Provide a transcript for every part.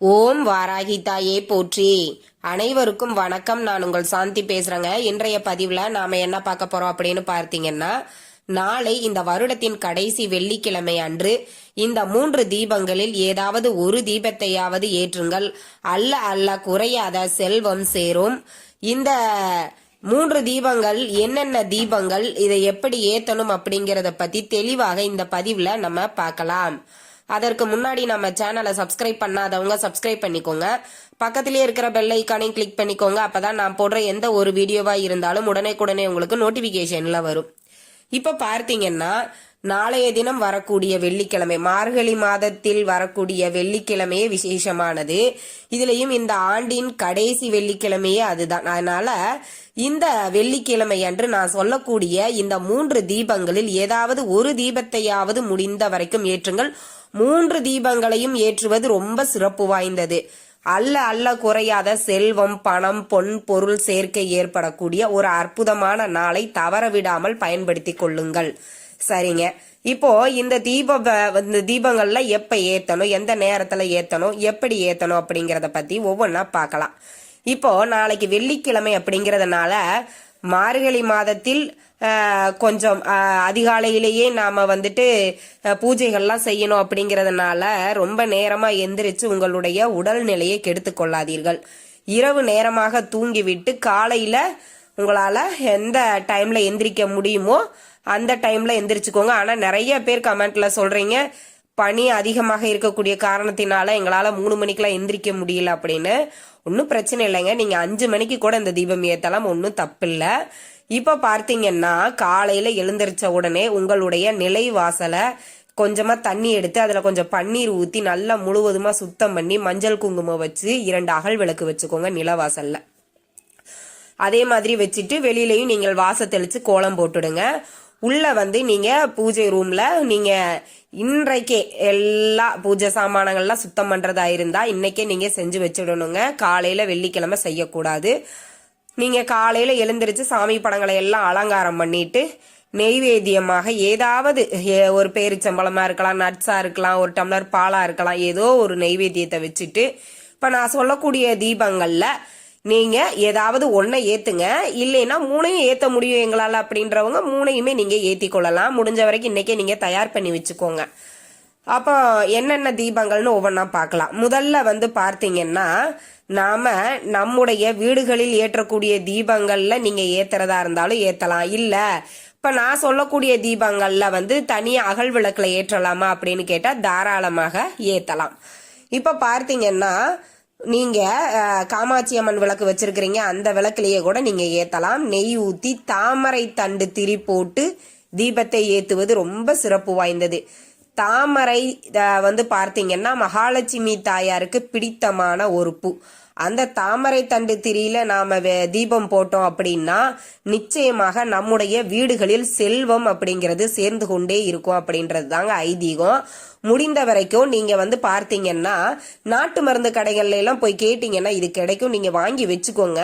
ஓம் வாராகி தாயே போற்றி. அனைவருக்கும் வணக்கம். நான் உங்கள் சாந்தி பேசுறேங்க. இன்றைய பதிவுல நாம என்ன பார்க்க போறோம் அப்படின்னு பார்த்தீங்கன்னா நாளை இந்த வருடத்தின் கடைசி வெள்ளிக்கிழமை அன்று இந்த மூன்று தீபங்களில் ஏதாவது ஒரு தீபத்தையாவது ஏற்றுங்கள். அல்ல அல்ல குறையாத செல்வம் சேரும். இந்த மூன்று தீபங்கள் என்னென்ன தீபங்கள் இதை எப்படி ஏத்தணும் அப்படிங்கறத பத்தி தெளிவாக இந்த பதிவுல நம்ம பார்க்கலாம். அதற்கு முன்னாடி நம்ம சேனலை சப்ஸ்கிரைப் பண்ணாதவங்க சப்ஸ்கிரைப் பண்ணிக்கோங்க. பக்கத்திலே இருக்கிற பெல் ஐக்கானையும் கிளிக் பண்ணிக்கோங்க. அப்பதான் நான் போடுற எந்த ஒரு வீடியோவா இருந்தாலும் உடனே உங்களுக்கு நோட்டிபிகேஷன்ல வரும். இப்ப பார்த்தீங்கன்னா நாளைய தினம் வரக்கூடிய வெள்ளிக்கிழமை மார்கழி மாதத்தில் வரக்கூடிய வெள்ளிக்கிழமையே விசேஷமானது. இதுலயும் இந்த ஆண்டின் கடைசி வெள்ளிக்கிழமையே அதுதான். அதனால இந்த வெள்ளிக்கிழமை அன்று நான் சொல்லக்கூடிய இந்த மூன்று தீபங்களில் ஏதாவது ஒரு தீபத்தையாவது முடிந்த வரைக்கும் ஏற்றுங்கள். மூன்று தீபங்களையும் ஏற்றுவது ரொம்ப சிறப்பு வாய்ந்தது. அல்ல அல்ல குறையாத செல்வம் பணம் பொன் பொருள் சேர்க்கை ஏற்படக்கூடிய ஒரு அற்புதமான நாளை தவற விடாமல் பயன்படுத்தி கொள்ளுங்கள். சரிங்க. இப்போ இந்த தீப இந்த தீபங்கள்ல எப்ப ஏத்தணும் எந்த நேரத்துல ஏத்தணும் எப்படி ஏத்தணும் அப்படிங்கறத பத்தி ஒவ்வொன்றா பார்க்கலாம். இப்போ நாளைக்கு வெள்ளிக்கிழமை அப்படிங்கறதுனால மார்கழி மாதத்தில் கொஞ்சம் அதிகாலையிலேயே நாம் வந்துட்டு பூஜைகள்லாம் செய்யணும் அப்படிங்கிறதுனால ரொம்ப நேரமாக எந்திரிச்சு உங்களுடைய உடல்நிலையை கெடுத்து கொள்ளாதீர்கள். இரவு நேரமாக தூங்கிவிட்டு காலையில் உங்களால் எந்த டைமில் எந்திரிக்க முடியுமோ அந்த டைமில் எந்திரிச்சுக்கோங்க. ஆனால் நிறைய பேர் கமெண்ட்டில் சொல்கிறீங்க பனி அதிகமாக இருக்கக்கூடிய காரணத்தினால எங்களால் மூணு மணிக்கெலாம் எந்திரிக்க முடியல அப்படின்னு. ஒன்றும் பிரச்சனை இல்லைங்க. நீங்கள் அஞ்சு மணிக்கு கூட இந்த தீபம் ஏற்றலாம் ஒன்றும் தப்பில்லை. இப்போ பார்த்தீங்கன்னா காலையில் எழுந்திரிச்ச உடனே உங்களுடைய நிலை வாசலை கொஞ்சமாக தண்ணி எடுத்து அதில் கொஞ்சம் பன்னீர் ஊற்றி நல்லா முழுவதுமாக சுத்தம் பண்ணி மஞ்சள் குங்குமம் வச்சு இரண்டு அகல் விளக்கு வச்சுக்கோங்க நிலவாசலில் அதே மாதிரி வச்சுட்டு வெளியிலையும் நீங்கள் வாச தெளித்து கோலம் போட்டுடுங்க. உள்ள வந்து நீங்க பூஜை ரூம்ல நீங்க இன்றைக்கே எல்லா பூஜை சாமானங்கள்லாம் சுத்தம் பண்றதா இருந்தா இன்னைக்கே நீங்க செஞ்சு வச்சுடணுங்க. காலையில வெள்ளிக்கிழமை செய்யக்கூடாது. நீங்க காலையில எழுந்திரிச்சு சாமி படங்களை எல்லாம் அலங்காரம் பண்ணிட்டு நெய்வேத்தியமாக ஏதாவது ஒரு பேரிச்சம்பளமா இருக்கலாம் நட்ஸா இருக்கலாம் ஒரு டம்ளர் பாலா இருக்கலாம் ஏதோ ஒரு நெய்வேத்தியத்தை வச்சுட்டு இப்ப நான் சொல்லக்கூடிய தீபங்கள்ல நீங்க ஏதாவது ஒன்றை ஏத்துங்க. இல்லைன்னா மூணையும் ஏத்த முடியும் எங்களால் அப்படின்றவங்க மூணையுமே நீங்க ஏத்தி கொள்ளலாம். முடிஞ்ச வரைக்கும் இன்னைக்கே நீங்க தயார் பண்ணி வச்சுக்கோங்க. அப்போ என்னென்ன தீபங்கள்னு ஒவ்வொன்றா பார்க்கலாம். முதல்ல வந்து பார்த்தீங்கன்னா நாம நம்முடைய வீடுகளில் ஏற்றக்கூடிய தீபங்கள்ல நீங்க ஏத்துறதா இருந்தாலும் ஏத்தலாம். இல்ல இப்ப நான் சொல்லக்கூடிய தீபங்கள்ல வந்து தனியா அகல் விளக்குல ஏற்றலாமா அப்படின்னு கேட்டா தாராளமாக ஏத்தலாம். இப்ப பார்த்தீங்கன்னா நீங்க காமாட்சி அம்மன் விளக்கு வச்சிருக்கிறீங்க அந்த விளக்குலயே கூட நீங்க ஏத்தலாம். நெய் ஊத்தி தாமரை தண்டு திரி போட்டு தீபத்தை ஏத்துவது ரொம்ப சிறப்பு வாய்ந்தது. தாமரை வந்து பார்த்தீங்கன்னா மகாலட்சுமி தாயாருக்கு பிடித்தமான ஒரு பூ. அந்த தாமரை தண்டு திரியில நாம தீபம் போட்டோம் அப்படின்னா நிச்சயமாக நம்முடைய வீடுகளில் செல்வம் அப்படிங்கிறது சேர்ந்து கொண்டே இருக்கும் அப்படின்றது தாங்க ஐதீகம். முடிந்த வரைக்கும் நீங்க வந்து பார்த்தீங்கன்னா நாட்டு மருந்து கடைகள்ல எல்லாம் போய் கேட்டீங்கன்னா இது கிடைக்கும் நீங்க வாங்கி வச்சுக்கோங்க.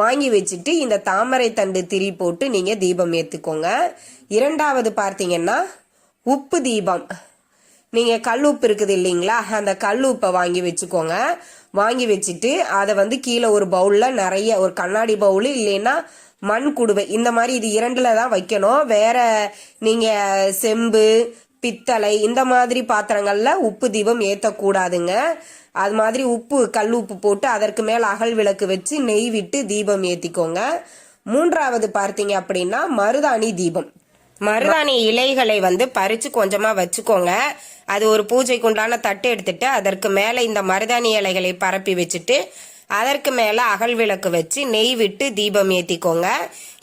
வாங்கி வச்சுட்டு இந்த தாமரை தண்டு திரி போட்டு நீங்க தீபம் ஏத்துக்கோங்க. இரண்டாவது பார்த்தீங்கன்னா உப்பு தீபம். நீங்கள் கல் உப்பு இருக்குது இல்லைங்களா? அந்த கல் உப்பை வாங்கி வச்சுக்கோங்க. வாங்கி வச்சுட்டு அதை வந்து கீழே ஒரு பவுலில் நிறைய ஒரு கண்ணாடி பவுலு இல்லைன்னா மண் குடுவை இந்த மாதிரி இது இரண்டில் தான் வைக்கணும். வேற நீங்கள் செம்பு பித்தளை இந்த மாதிரி பாத்திரங்களில் உப்பு தீபம் ஏற்றக்கூடாதுங்க அது மாதிரி உப்பு கல் உப்பு போட்டு அதற்கு மேல் அகல் விளக்கு வச்சு நெய் விட்டு தீபம் ஏற்றிக்கோங்க மூன்றாவது பார்த்தீங்க அப்படின்னா மருதாணி தீபம். மருதாணி இலைகளை வந்து பறிச்சு கொஞ்சமா வச்சுக்கோங்க. அது ஒரு பூஜைக்கு உண்டான தட்டு எடுத்துட்டு அதற்கு மேல இந்த மருதாணி இலைகளை பரப்பி வச்சுட்டு அதற்கு மேல அகல் விளக்கு வச்சு நெய் விட்டு தீபம் ஏத்திக்கோங்க.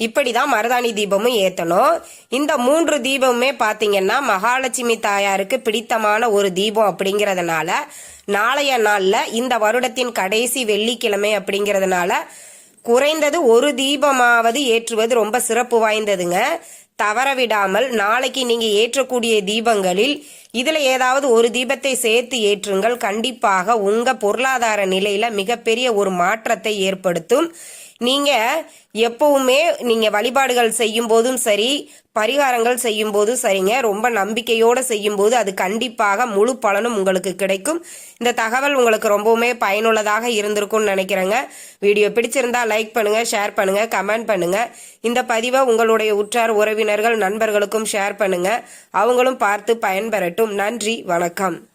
இப்படிதான் மருதாணி தீபமும் ஏத்தணும். இந்த மூன்று தீபமுமே பாத்தீங்கன்னா மகாலட்சுமி தாயாருக்கு பிடித்தமான ஒரு தீபம் அப்படிங்கறதுனால நாளைய நாள்ல இந்த வருடத்தின் கடைசி வெள்ளிக்கிழமை அப்படிங்கறதுனால குறைந்தது ஒரு தீபமாவது ஏற்றுவது ரொம்ப சிறப்பு வாய்ந்ததுங்க. தவறவிடாமல் நாளைக்கு நீங்க ஏற்றக்கூடிய தீபங்களில் இதுல ஏதாவது ஒரு தீபத்தை சேர்த்து ஏற்றுங்கள். கண்டிப்பாக உங்க பொருளாதார நிலையில மிகப்பெரிய ஒரு மாற்றத்தை ஏற்படுத்தும். நீங்க எப்பவுமே நீங்க வழிபாடுகள் செய்யும் போதும் சரி பரிகாரங்கள் செய்யும் போதும் சரிங்க. ரொம்ப நம்பிக்கையோட செய்யும் போது அது கண்டிப்பாக முழு பலனும் உங்களுக்கு கிடைக்கும். இந்த தகவல் உங்களுக்கு ரொம்பவுமே பயனுள்ளதாக இருந்திருக்கும்னு நினைக்கிறேங்க. வீடியோ பிடிச்சிருந்தா லைக் பண்ணுங்க ஷேர் பண்ணுங்க கமெண்ட் பண்ணுங்க. இந்த பதிவை உங்களுடைய உற்றார் உறவினர்கள் நண்பர்களுக்கும் ஷேர் பண்ணுங்க. அவங்களும் பார்த்து பயன்பெறட்டும். நன்றி வணக்கம்.